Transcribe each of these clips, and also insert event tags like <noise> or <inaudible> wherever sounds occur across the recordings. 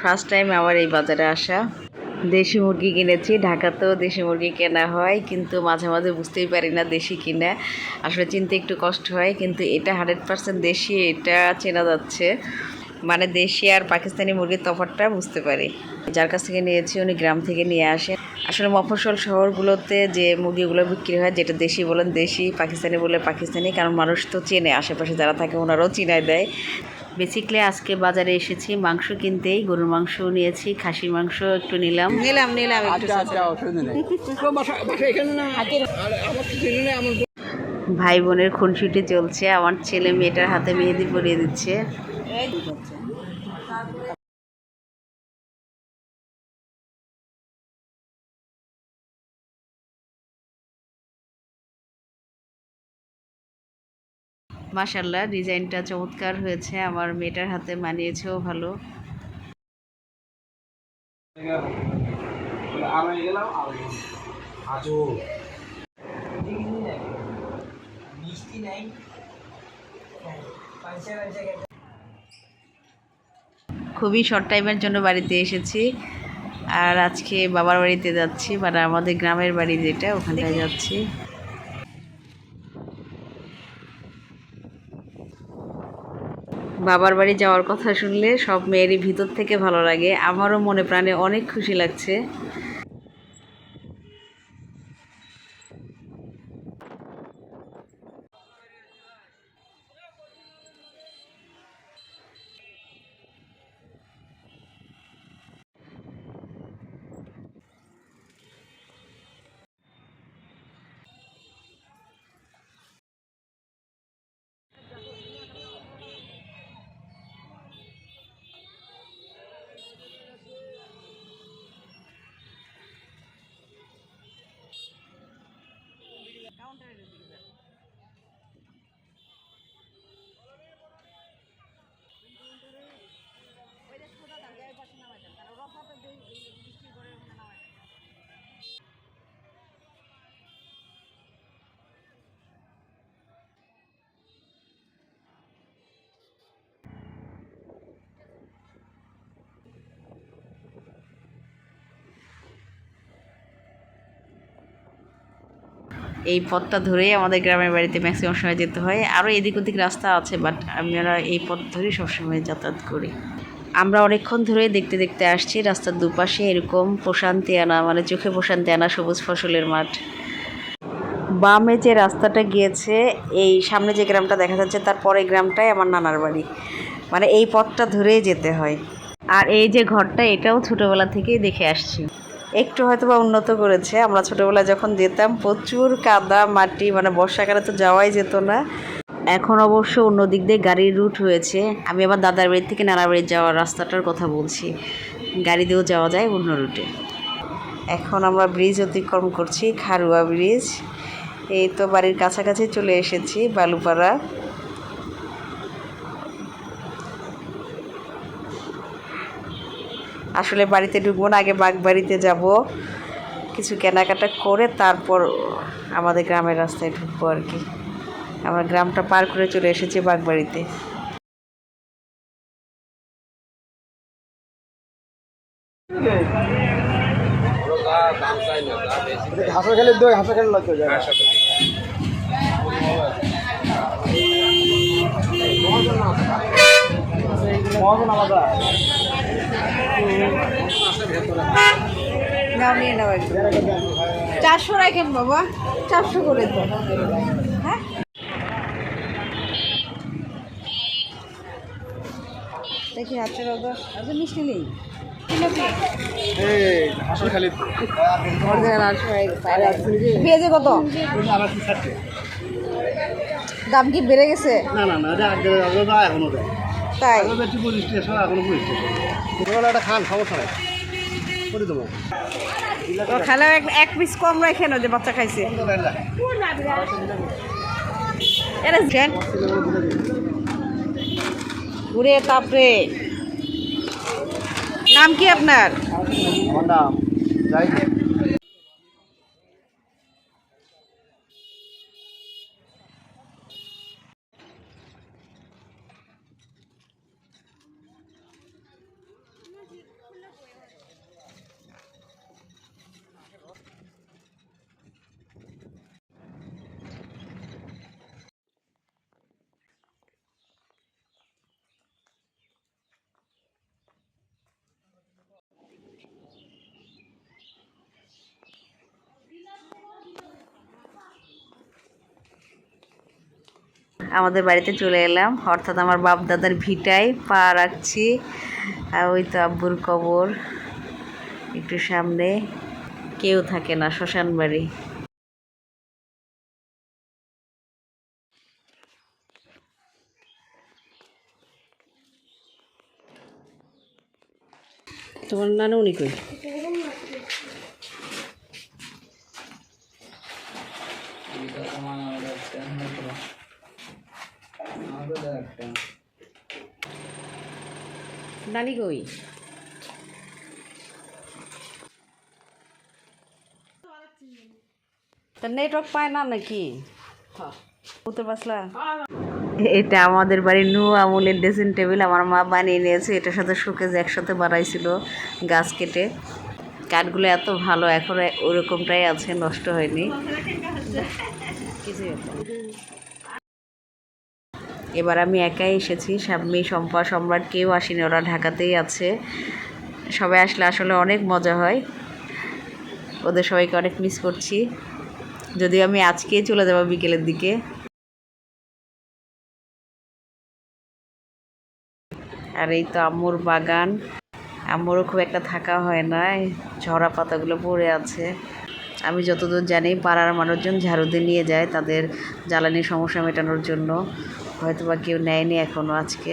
First time আমার এই বাজারে আসা। দেশি মুরগি কিনেছি, ঢাকাতেও দেশি মুরগি কেনা হয়, কিন্তু মাঝে মাঝে বুঝতেই পারি না দেশি কিনা। আসলে চিনতে একটু কষ্ট হয়, কিন্তু এটা হান্ড্রেড পার্সেন্ট দেশি, এটা চেনা যাচ্ছে। মানে দেশি আর পাকিস্তানি মুরগির তফাৎটা বুঝতে পারি। যার কাছ থেকে নিয়েছি, উনি গ্রাম থেকে নিয়ে আসেন আসলে মফস্বল শহরগুলোতে যে মুরগিগুলো বিক্রি হয়, যেটা দেশি বলেন, দেশি, পাকিস্তানি বলে পাকিস্তানি, কারণ মানুষ তো চেনে, আশেপাশে যারা থাকে, ওনারাও চিনায় দেয়। বেসিক্যালি আজকে বাজারে এসেছি মাংস কিনতেই গরুর মাংস নিয়েছি খাসির মাংস একটু নিলাম। নিলাম নিলাম একটু ভাই বোনের খুনসুটি চলছে আমার ছেলে মেয়েটার হাতে মেহেদি পরিয়ে দিচ্ছে। মাশাল্লাহ ডিজাইনটা চমৎকার হয়েছে। আমার মেয়েটার হাতে মানিয়েছেও ভালো। খুবই শর্ট টাইমের জন্য বাড়িতে এসেছি। আর আজকে বাবার বাড়িতে যাচ্ছি মানে আমাদের গ্রামের বাড়ি যেটা, ওখানটায় যাচ্ছি। বাবার বাড়ি যাওয়ার কথা শুনলে সব মেয়েরই ভিতর থেকে ভালো লাগে। আমারও মনে প্রাণে অনেক খুশি লাগছে। এই পথটা ধরেই আমাদের গ্রামের বাড়িতে ম্যাক্সিমাম সময় যেতে হয়। আরও এদিক ওদিক রাস্তা আছে বাট আমরা এই পথ ধরেই সবসময় যাতায়াত করি। আমরা অনেকক্ষণ ধরে দেখতে দেখতে আসছি, রাস্তার দুপাশে এরকম প্রশান্তি আনা মানে চোখে প্রশান্তি আনা সবুজ ফসলের মাঠ। বামে যে রাস্তাটা গিয়েছে, এই সামনে যে গ্রামটা দেখা যাচ্ছে, তার পরে গ্রামটাই আমার নানার বাড়ি। মানে এই পথটা ধরেই যেতে হয়। আর এই যে ঘরটা, এটাও ছোটোবেলা থেকেই দেখে আসছি। একটু হয়তো বা উন্নত করেছে। আমরা ছোটোবেলায় যখন যেতাম, প্রচুর কাদা, মাটি মানে বর্ষাকালে তো যাওয়াই যেত না। এখন অবশ্য অন্য দিক দিয়ে গাড়ির রুট হয়েছে। আমি আবার দাদার বাড়ি থেকে নানার বাড়ি যাওয়ার রাস্তাটার কথা বলছি। গাড়ি দিয়েও যাওয়া যায় অন্য রুটে এখন আমরা ব্রিজ অতিক্রম করছি, খারুয়া ব্রিজ এই তো বাড়ির কাছাকাছি চলে এসেছি, বালুপাড়া। আসলে বাড়িতে ঢুকবো না আগে বাগ বাড়িতে যাব কিছু কেনাকাটা করে তারপর আমাদের গ্রামের রাস্তায় ঢুকবো আর কি আমরা গ্রামটা পার করে চলে এসেছি বাগবাড়িতে হাঁসের খেলে দই হাঁসের খেলে লাগতো মহাজন আলাদা নাও নিয়ে নাও চারশো রাখেন বাবা। চারশো করে তো হ্যাঁ? দেখি আচ্ছা দাদা আচ্ছা মিষ্টি নেই। পেঁয়াজে কত? দাম কি বেড়ে গেছে? না না না এখনও তাই। আগে বেশি পুলিশ স্টেশন এখনও পুলিশ স্টেশন। একটা খান সমস্যা নাই। করে দেবো। তো খেলেও এক পিস কম রেখে না যে বাচ্চা খাইছে। ঘুরে তাপরে নাম কি আপনার? আমার নাম আমাদের বাড়িতে চলে এলাম। অর্থাৎ আমার বাপ দাদার ভিটায় পা রাখছি। আর ওই তো আব্বুর কবর একটু সামনে। কেউ থাকে না শ্মশান বাড়ি। তোমার নানা উনি কই? নানি কই? তা নেটওয়ার্ক পায় না নাকি? বুঝতে পাসলা এটা আমাদের বাড়ির নু আমুলের ড্রেসিং টেবিল আমার মা বানিয়ে নিয়েছে। এটার সাথে শোকেজ একসাথে বানাইছিল গাছ কেটে। কাঠগুলো এত ভালো এখন ওরকমটাই আছে নষ্ট হয়নি। না। এবার আমি একাই এসেছি। সাম্মি সম্পা সম্রাট কেউ আসেনি, ওরা ঢাকাতেই আছে। সবাই আসলে আসলে অনেক মজা হয়। ওদের সবাইকে অনেক মিস করছি। যদিও আমি আজকেই চলে যাব বিকেলের দিকে। আর এই তো আম্মুর বাগান। আম্মুরও খুব একটা থাকা হয় না। ঝরা পাতাগুলো পড়ে আছে। আমি যতদূর জানি পাড়ার মানুষজন ঝাড়ু দিয়ে নিয়ে যায় তাদের জ্বালানি সমস্যা মেটানোর জন্য। হয়তো বা কেউ নেয়নি এখনও আজকে।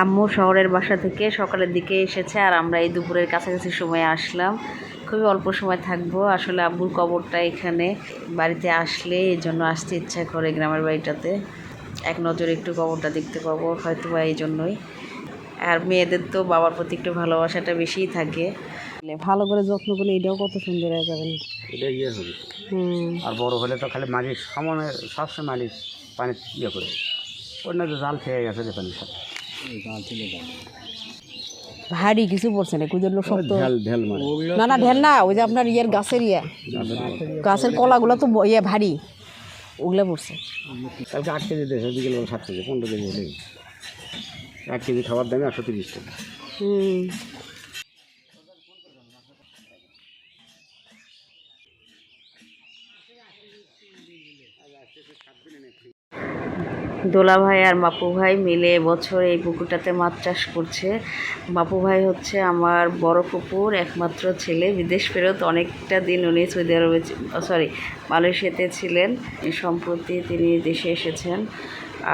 আম্মু শহরের বাসা থেকে সকালের দিকে এসেছে আর আমরা এই দুপুরের কাছাকাছি সময় আসলাম। খুবই অল্প সময় থাকব। আসলে আব্বুর কবরটা এখানে বাড়িতে আসলে এই জন্য আসতে ইচ্ছা করে গ্রামের বাড়িটাতে। এক নজরে একটু কবরটা দেখতে পাবো হয়তো বা এই জন্যই। আর মেয়েদের তো বাবার প্রতি একটু ভালোবাসাটা বেশিই থাকে। ভালো করে যত্ন করলে এটাও কত সুন্দর হয়ে যাবেন এটা ইয়ে হবে। হুম। আর বড় হলে তো খালি মালিশ সমানে সবসময় মালিশ পানি ইয়ে করে। অন্য জাল খেয়ে গেছে যে পানি ভারী কিছু পড়ছে না কুজের লোক শক্ত। না না ঢেল না ওই যে আপনার ইয়ের গাছের ইয়ে। গাছের কলাগুলো তো ইয়ে ভারী। ওগুলো পড়ছে কালকে আট কেজি দিয়েছে বিকেল বেলা সাত কেজি পনেরো কেজি হলে এক কেজি খাবার দামে একশো তিরিশ টাকা। হুম। দোলা ভাই আর মাপু ভাই মিলে এবছর এই পুকুরটাতে মাছ চাষ করছে। মাপু ভাই হচ্ছে আমার বড় পুকুর, একমাত্র ছেলে। বিদেশ ফেরত অনেকটা দিন উনি সৌদি আরবে সরি মালয়েশিয়াতে ছিলেন। সম্প্রতি তিনি দেশে এসেছেন।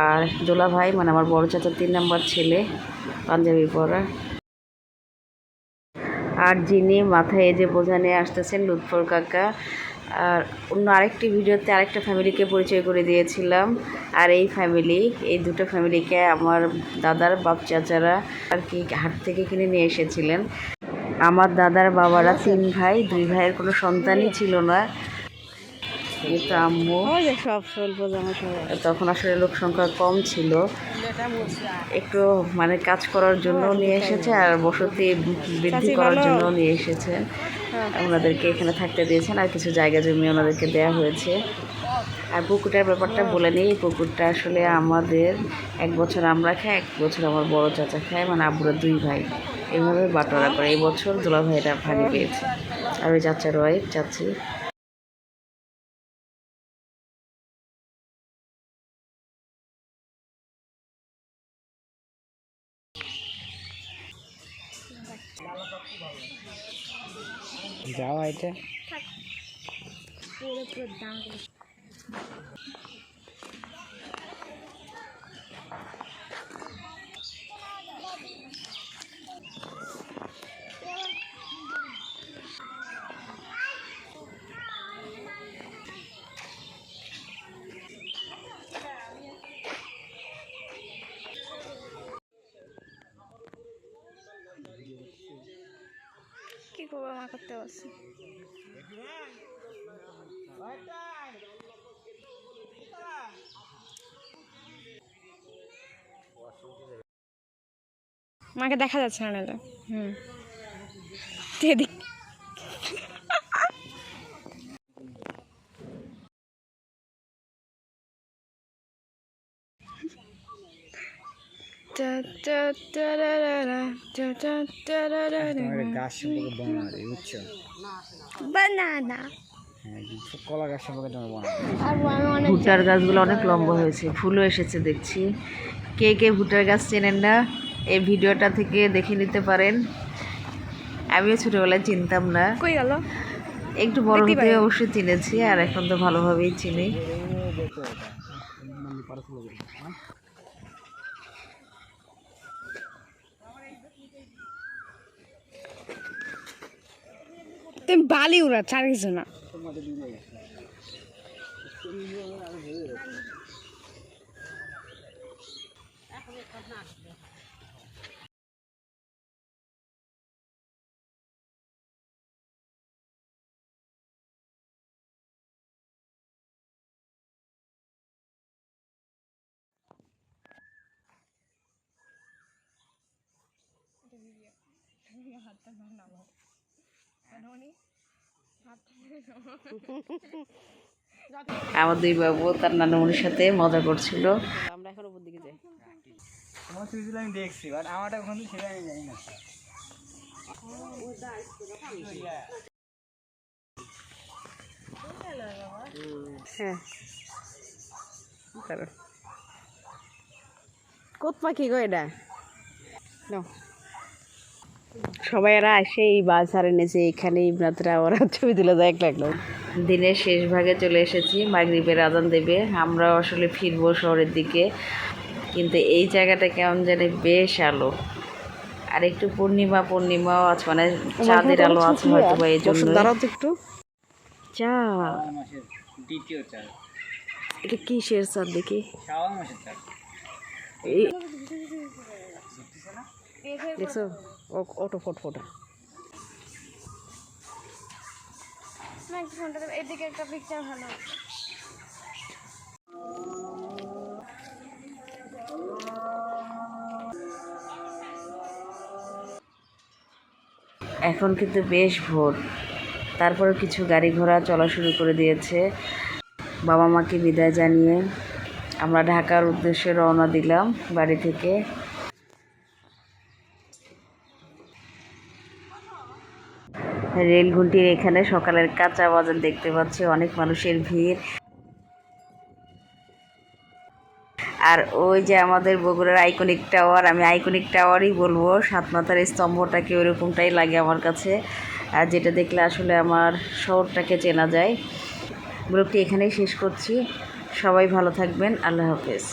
আর দোলা ভাই মানে আমার বড় চাচার তিন নম্বর ছেলে, পাঞ্জাবি পরা। আর যিনি মাথায় এই যে বোঝা নিয়ে আসতেছেন, লুৎফর কাকা আর অন্য আরেকটি ভিডিওতে আরেকটা ফ্যামিলিকে পরিচয় করে দিয়েছিলাম। আর এই ফ্যামিলি, এই দুটো ফ্যামিলিকে আমার দাদার বাপ চাচারা আর কি হাট থেকে কিনে নিয়ে এসেছিলেন। আমার দাদার বাবারা তিন ভাই, দুই ভাইয়ের কোনো সন্তানই ছিল না। তো আম্মু। সব স্বল্প তখন আসলে লোক সংখ্যা কম ছিল। একটু মানে কাজ করার জন্য নিয়ে এসেছে আর বসতি বৃদ্ধি করার জন্য নিয়ে এসেছে। ওনাদেরকে এখানে থাকতে দিয়েছেন আর কিছু জায়গা জমি ওনাদেরকে দেওয়া হয়েছে। আর পুকুরটার ব্যাপারটা বলে নিই পুকুরটা আসলে আমাদের এক বছর আমরা খাই এক বছর আমার বড় চাচা খায় মানে আব্বুরা দুই ভাই। এইভাবে বাটোয়ারা করে। এই বছর দোলা ভাইটা ভাগে পেয়েছে। আর ওই চাচা ওয়াইফ চাচি। এটা কি করব? আমার করতে বলছি আমাকে দেখা যাচ্ছে না নাহলে। হুম। এদিক. কলা গাছ সম্পর্কে ভুট্টার গাছগুলো অনেক লম্বা হয়েছে। ফুলও এসেছে দেখছি। কে কে ভুট্টার গাছ চেনেন না? এই ভিডিওটা থেকে দেখে নিতে পারেন। আমিও ছোটোবেলায় চিনতাম না। কই গেল? একটু বড় হতে অবশ্যই চিনেছি আর এখন তো ভালোভাবেই চিনি। তুমি বালি উড়া চার কিছু না। <laughs> আমার দুই বাবু তার নানুমনির সাথে মজা করছিল। আমরা এখন উপর দিকে যাই। তোমার ছবিগুলো আমি দেখছি বাট আমারটা ওখান থেকে সেটা আমি জানি না। হ্যাঁ। কোত পাখি গো এটা। সবাই এরা আসে এই বাস বাজারে এনেছে এখানে ইবনাতরা ওরা ছবি তুলে যায় একলা একলা দিনের শেষ ভাগে চলে এসেছি মাগরিবের আদান দেবে। আমরা আসলে ফিরবো শহরের দিকে। কিন্তু এই জায়গাটা কেমন জানি বেশ আলো। আর একটু পূর্ণিমা পূর্ণিমাও আছে মানে চাঁদের আলো আছে হয়তো বা এই জন্য দাঁড়াও তো একটু। চা। মাসের দ্বিতীয় চার এটা কিসের চাঁদ। দেখি দেখছ? অটো ফট ফটা। এদিকে একটা পিকচার ভালো এখন কিন্তু বেশ ভোর। তারপরে কিছু গাড়ি ঘোড়া চলা শুরু করে দিয়েছে। বাবা মাকে বিদায় জানিয়ে আমরা ঢাকার উদ্দেশ্যে রওনা দিলাম বাড়ি থেকে। রেল ঘুঁটির এখানে সকালের কাঁচা বাজার দেখতে পাচ্ছি, অনেক মানুষের ভিড়। আর ওই যে আমাদের বগুড়ার আইকনিক টাওয়ার আমি আইকনিক টাওয়ারই বলব সাত মাথার স্তম্ভটাকে ওইরকমটাই লাগে আমার কাছে। আর যেটা দেখলে আসলে আমার শহরটাকে চেনা যায়। ব্লগটি এখানেই শেষ করছি। সবাই ভালো থাকবেন, আল্লাহ হাফেজ।